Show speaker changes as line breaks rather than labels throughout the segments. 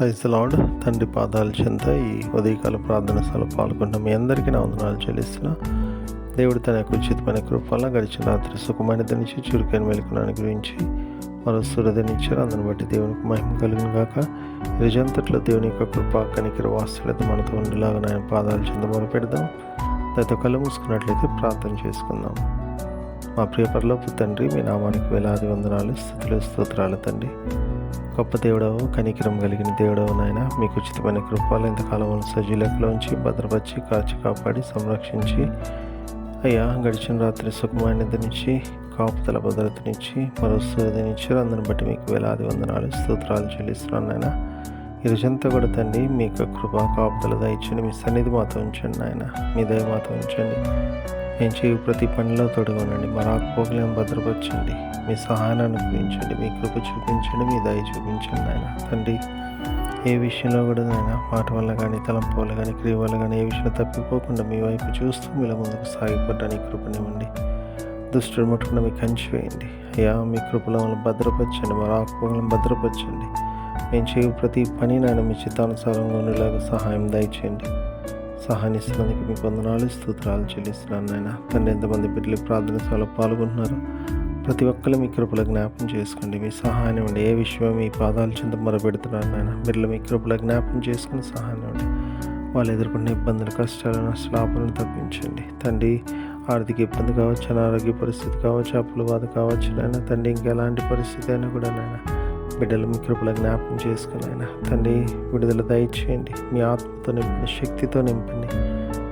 Praise lord తండ్రి పాదాల చెంత ఈ ఉదయకాల ప్రార్థన సభలో పాల్గొన్న మీ అందరికీ నా వందనాలు చెల్లిస్తున్నా. దేవుడు తన యొక్క ఉచితమైన కృప గడిచిన రాత్రి సుఖమైన నుంచి చురుకైన మెలుకున్నాను గురించి మరో సూర్యదనిచ్చారు అందుని బట్టి దేవునికి మహిమ కలిగిన గాక. రిజంతట్లో దేవుని యొక్క కృప కనికిర వాస్తులతో మనతో ఉండేలాగా ఆయన పాదాల చెంత మొదలు పెడదాం. దాంతో కళ్ళు మూసుకున్నట్లయితే ప్రార్థన చేసుకుందాం. మా ప్రియపరలోపు తండ్రి మీ నామానికి వేలాది వందనాలు స్థుతులు స్తోత్రాలు తండ్రి. గొప్ప దేవుడవు కనికిరం కలిగిన దేవుడవు నాయన. మీకు ఉచితమైన కృపాలు ఇంతకాలం సజీలకులోంచి భద్రపరిచి కాచి కాపాడి సంరక్షించి అయ్యా గడిచిన రాత్రి సుఖమైనదినిచ్చి కాపుతల భద్రతనిచ్చి మరో సూర్యనిచ్చారు అందరిని బట్టి మీకు వేలాది వందనాలు స్తోత్రాలు చెల్లిస్తున్నాను నాయన. ఈ కూడా తండ్రి మీ యొక్క కృప కాపుతల దయచండి మీ సన్నిధి మాతో ఉంచండి నాయన. మీ దయ మాతో ఉంచండి. నేను చేయు ప్రతి పనిలో తొడగనండి మా రాకపోకలేం భద్రపరచండి. మీ సహాయాన్ని అనుగ్రహించండి. మీ కృప చూపించండి. మీ దయ చూపించండి ఆయన తండ్రి ఏ విషయంలో కూడా నాయన మాట వల్ల కానీ తలంపు వల్ల కానీ క్రియ వల్ల కానీ ఏ విషయంలో తప్పిపోకుండా మీ వైపు చూస్తూ మీలో ముందుకు సాగిపోవడానికి కృపనివ్వండి. దుష్టుడు ముట్టకుండా మీకు కంచి వేయండి. అయ్యా మీ కృపలో భద్రపరచండి. మా రాకపోకలను భద్రపరచండి. మేము చేయు ప్రతి పని నాయన మీ చిత్తానుసారంగా ఉండేలాగా సహాయం దయచేయండి. సహాయం ఇస్తున్నందుకు మీకు వందనాలు స్తోత్రాలు చెల్లిస్తున్నాను నాయన. తండ్రి ఎంతమంది బిడ్డలు ప్రార్థన సభలో పాల్గొంటున్నారు ప్రతి ఒక్కరు మీ కృపల జ్ఞాపం చేసుకోండి మీ సహాయం ఇవ్వండి. ఏ విషయం మీ పాదాలు చింత మొరపెడుతున్నారు నాయన. బిడ్డలు మీ కృపల జ్ఞాపం చేసుకుని సహాయం ఇవ్వండి. వాళ్ళు ఎదుర్కొన్న ఇబ్బందులు కష్టాలు నష్టాలను తప్పించండి. తండ్రి ఆర్థిక ఇబ్బంది కావచ్చు అనారోగ్య పరిస్థితి కావచ్చు అప్పుల బాధ కావచ్చు నాయన. తండ్రి ఇంకెలాంటి పరిస్థితి అయినా కూడా నాయన బిడ్డలు మీ కృపల జ్ఞాపకం చేసుకుని ఆయన తండ్రి విడుదల దయచేయండి. మీ ఆత్మతో నింపండి శక్తితో నింపండి.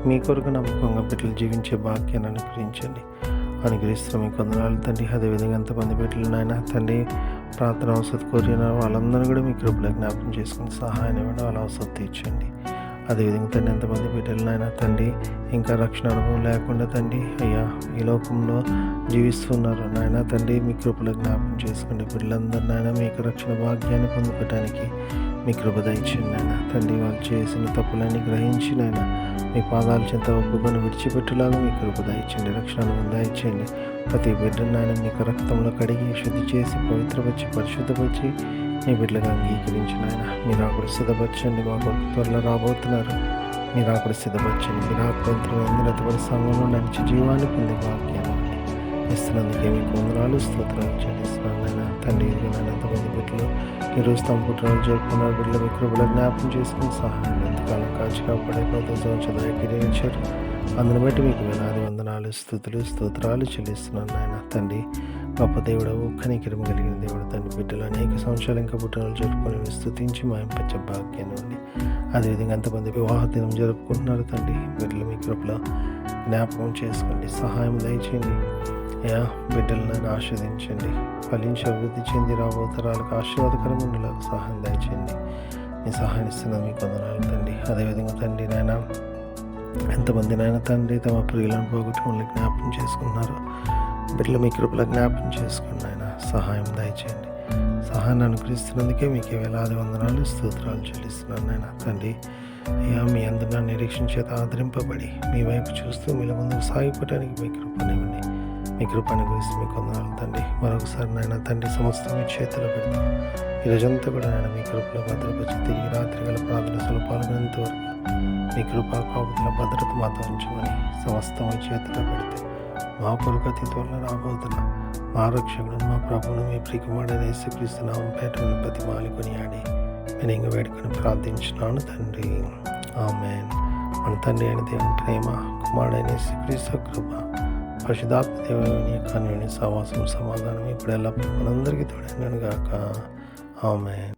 మీ కొరకు నమ్మకంగా బిడ్డలు జీవించే భాగ్యాన్ని అనుగ్రహించండి. అనుగ్రహిస్తూ మీ కొందనాలు తండ్రి అదేవిధంగా ఎంతమంది బిడ్డలు నాయన తండ్రి ప్రార్థన అవసరం కోరిన వాళ్ళందరూ కూడా మీ కృపల జ్ఞాపకం చేసుకుని సహాయం ఇవ్వండి వాళ్ళ అవసరం తీర్చండి. అదేవిధంగా తండ్రి ఎంతమంది బిడ్డలనైనా తండ్రి ఇంకా రక్షణ అనుభవం లేకుండా తండ్రి అయ్యా ఈ లోకంలో జీవిస్తున్నారు నాయన. తండ్రి మీ కృపల జ్ఞాపకం చేసుకోండి బిడ్డలందరినైనా మీకు రక్షణ భాగ్యాన్ని పొందుకోవటానికి మీ కృప దయచండి నాయన. తండ్రి వాళ్ళు చేసిన తప్పులన్నీ గ్రహించి నాయన మీ పాదాల చెంత ఒప్పుకొని విడిచిపెట్టేలాగా మీ కృప దయచండి రక్షణ అనుభవం దయచేయండి. ప్రతి బిడ్డను నాయన మీకు రక్తంలో కడిగి శుద్ధి చేసి పవిత్రపరిచి పరిశుద్ధపరిచి మీ బిడ్డగా అంగీకరించిన ఆయన. మీరు అక్కడ సిద్ధపరచండి మా త్వరలో రాబోతున్నారు. మీరు అక్కడ సిద్ధపరచండి. మీరు ఆకుపంతులు అందరి సంఘంలో నడిచి జీవాన్ని పొందే వాక్యాన్ని ఇస్తున్నందుకే మీకు వందనాలు స్తోత్రాలు చెల్లిస్తున్నాను నాయన. తండ్రి నాయన ఎంతమంది బిడ్డలు ఈరోజు తమ పుట్టినరోజు జరుపుకున్నారు. బిడ్డలు మీ కృపలో జ్ఞాపకం చేసుకుని సహాయం ఎంతకాలం కాచి కాపాడే కొత్త సంవత్సరాలు కిరించారు అందుని బట్టి మీకు వేలాది వందనాలు స్థుతులు స్తోత్రాలు చెల్లిస్తున్నాను నాయన. తండ్రి గొప్ప దేవుడు కనికిరం కలిగిన దేవుడు తండ్రి బిడ్డలు అనేక సంవత్సరాలు ఇంకా పుట్టినరోజు జరుపుకొని స్థుతించి మాయంపచ్చ భాగ్యాన్ని ఉంది. అదేవిధంగా ఎంతమంది వివాహ దినం జరుపుకుంటున్నారు తండ్రి. బిడ్డలు మీ కృపలో జ్ఞాపకం చేసుకోండి సహాయం దయచేయండి. అయ్యా బిడ్డలను ఆస్వాదించండి ఫలించి అభివృద్ధి చెంది రాబోతరాలకు ఆశీర్వాదకరంగా ఉండేలాగా సహాయం దయచేయండి. మీ సహాయం ఇస్తున్న మీ కొందనాలు తండ్రి. అదేవిధంగా తండ్రి నాయన ఎంతమంది నాయన తండ్రి తమ ప్రియులను పోగొట్టి జ్ఞాపకం చేసుకున్నారు బిడ్డలు మీ కృపల జ్ఞాపకం చేసుకోండి ఆయన సహాయం దయచేయండి. సహాయాన్ని అనుగ్రహిస్తున్నందుకే మీకు వేలాది వందనాలు స్తోత్రాలు చెల్లిస్తున్నాను నాయన. తండ్రి అయ్యా మీ అందరిన నిరీక్షణ చేత ఆదరింపబడి మీ వైపు చూస్తూ మీ ముందుకు సాగిపోవడానికి మీ కృపనివ్వండి మీ కృపను గురించి మీకు వందనాలు తండ్రి. మరొకసారి నాయన తండ్రి సమస్తం మీ చేతిలో పెడతాం. ఈరోజంతా కూడా నాయన మీ కృపలో భద్రపరిచి తిరిగి రాత్రి గల ప్రార్థనలో పాల్గొనేంత వరకు మీ కృపా కాపుతుల భద్రత మాతో ఉంచమని సమస్తం మీ చేతిలో పెడితే. మా పొరుగతి త్వరలో రాబోతున్న మా రక్షకుడు మా ప్రభువును మీ ప్రికుమాడైన యేసుక్రీస్తునామం పేటను ప్రతి మాలికొని ఆడి నేను ఇంక వేడుకొని ప్రార్థించినాను తండ్రి. ఆమెన్. మన తండ్రి అయిన దేవుని ప్రేమ కుమారుడైన యేసుక్రీస్తు కృప పరిశుధాత్మ దేవుని కన్యుని సవాసం సమాధానం ఇప్పుడు ఎల్లప్పుడూ మనందరికీ తోడైనను గాక. ఆమెన్.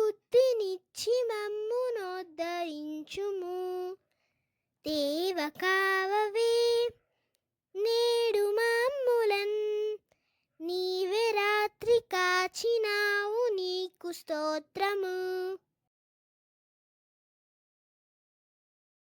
బుద్ధినిచ్చి మమ్మునోద్ధరించుము దేవ కావవే నేడు మమ్ములన్. నీవే రాత్రి కాచినావు నీకు స్తోత్రము.